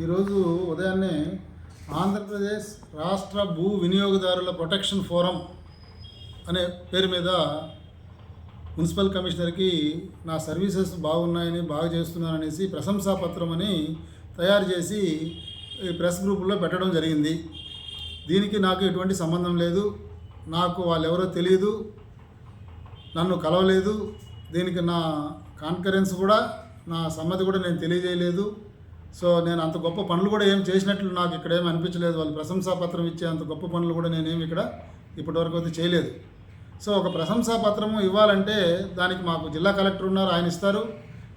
ఈరోజు ఉదయాన్నే ఆంధ్రప్రదేశ్ రాష్ట్ర భూ వినియోగదారుల ప్రొటెక్షన్ ఫోరం అనే పేరు మీద మున్సిపల్ కమిషనర్కి నా సర్వీసెస్ బాగున్నాయని బాగా చేస్తున్నాననేసి ప్రశంసా పత్రం అని తయారు చేసి ఈ ప్రెస్ గ్రూపుల్లో పెట్టడం జరిగింది. దీనికి నాకు ఎటువంటి సంబంధం లేదు. నాకు వాళ్ళు ఎవరో తెలియదు నన్ను కలవలేదు. దీనికి నా కాన్ఫరెన్స్ కూడా నా సమ్మతి కూడా నేను తెలియజేయలేదు. సో నేను అంత గొప్ప పనులు కూడా ఏం చేసినట్లు నాకు ఇక్కడ ఏమి అనిపించలేదు. వాళ్ళు ప్రశంసా పత్రం ఇచ్చే అంత గొప్ప పనులు కూడా నేనేమి ఇక్కడ ఇప్పటివరకు అయితే చేయలేదు. సో ఒక ప్రశంసాపత్రము ఇవ్వాలంటే దానికి మాకు జిల్లా కలెక్టర్ ఉన్నారు ఆయన ఇస్తారు.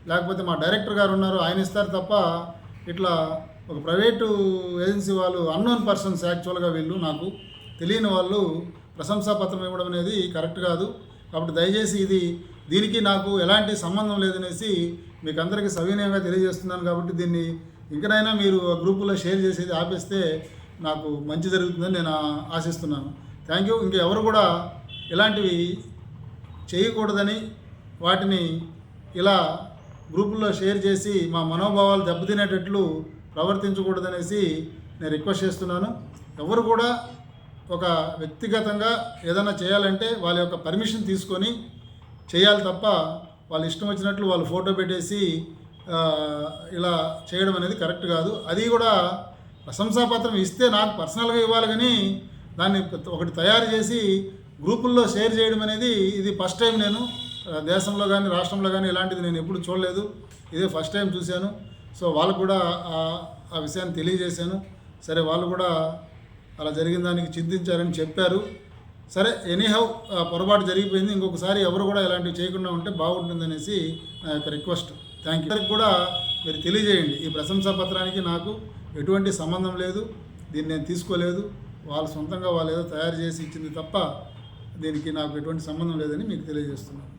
లేకపోతే మా డైరెక్టర్ గారు ఉన్నారు ఆయన ఇస్తారు తప్ప ఇట్లా ఒక ప్రైవేటు ఏజెన్సీ వాళ్ళు అన్నోన్ పర్సన్స్ యాక్చువల్గా వీళ్ళు నాకు తెలియని వాళ్ళు ప్రశంసా పత్రం ఇవ్వడం అనేది కరెక్ట్ కాదు. కాబట్టి దయచేసి ఇది దీనికి నాకు ఎలాంటి సంబంధం లేదనేసి మీకు అందరికీ సవినయంగా తెలియజేస్తున్నాను కాబట్టి దీన్ని ఇంకనైనా మీరు ఆ గ్రూపులో షేర్ చేసేది ఆపేస్తే నాకు మంచి జరుగుతుందని నేను ఆశిస్తున్నాను. Thank you. ఇంకెవరు కూడా ఇలాంటివి చేయకూడదని వాటిని ఇలా గ్రూపుల్లో షేర్ చేసి మా మనోభావాలు దెబ్బతినేటట్లు ప్రవర్తించకూడదనేసి నేను రిక్వెస్ట్ చేస్తున్నాను. ఎవరు కూడా ఒక వ్యక్తిగతంగా ఏదైనా చేయాలంటే వాళ్ళ యొక్క పర్మిషన్ తీసుకొని చేయాలి తప్ప వాళ్ళు ఇష్టం వచ్చినట్లు వాళ్ళు ఫోటో పెట్టేసి ఇలా చేయడం అనేది కరెక్ట్ కాదు. అది కూడా ప్రశంసాపత్రం ఇస్తే నాకు పర్సనల్గా ఇవ్వాలి కానీ దాన్ని ఒకటి తయారు చేసి గ్రూపుల్లో షేర్ చేయడం అనేది ఇది ఫస్ట్ టైం నేను. దేశంలో కానీ రాష్ట్రంలో కానీ ఇలాంటిది నేను ఎప్పుడు చూడలేదు. ఇదే ఫస్ట్ టైం చూశాను. సో వాళ్ళు కూడా ఆ- ఆ విషయాన్ని తెలియజేశాను. సరే వాళ్ళు కూడా అలా జరిగిన దానికి చింతించారని చెప్పారు. సరే ఎనీహౌ పొరపాటు జరిగిపోయింది. ఇంకొకసారి ఎవరు కూడా ఇలాంటివి చేయకుండా ఉంటే బాగుంటుందనేసి నా యొక్క రిక్వెస్ట్ థ్యాంక్ యూ కూడా మీరు తెలియజేయండి. ఈ ప్రశంసా పత్రానికి నాకు ఎటువంటి సంబంధం లేదు. దీన్ని నేను తీసుకోలేదు. వాళ్ళు సొంతంగా వాళ్ళు ఏదో తయారు చేసి ఇచ్చింది తప్ప దీనికి నాకు ఎటువంటి సంబంధం లేదని మీకు తెలియజేస్తున్నాను.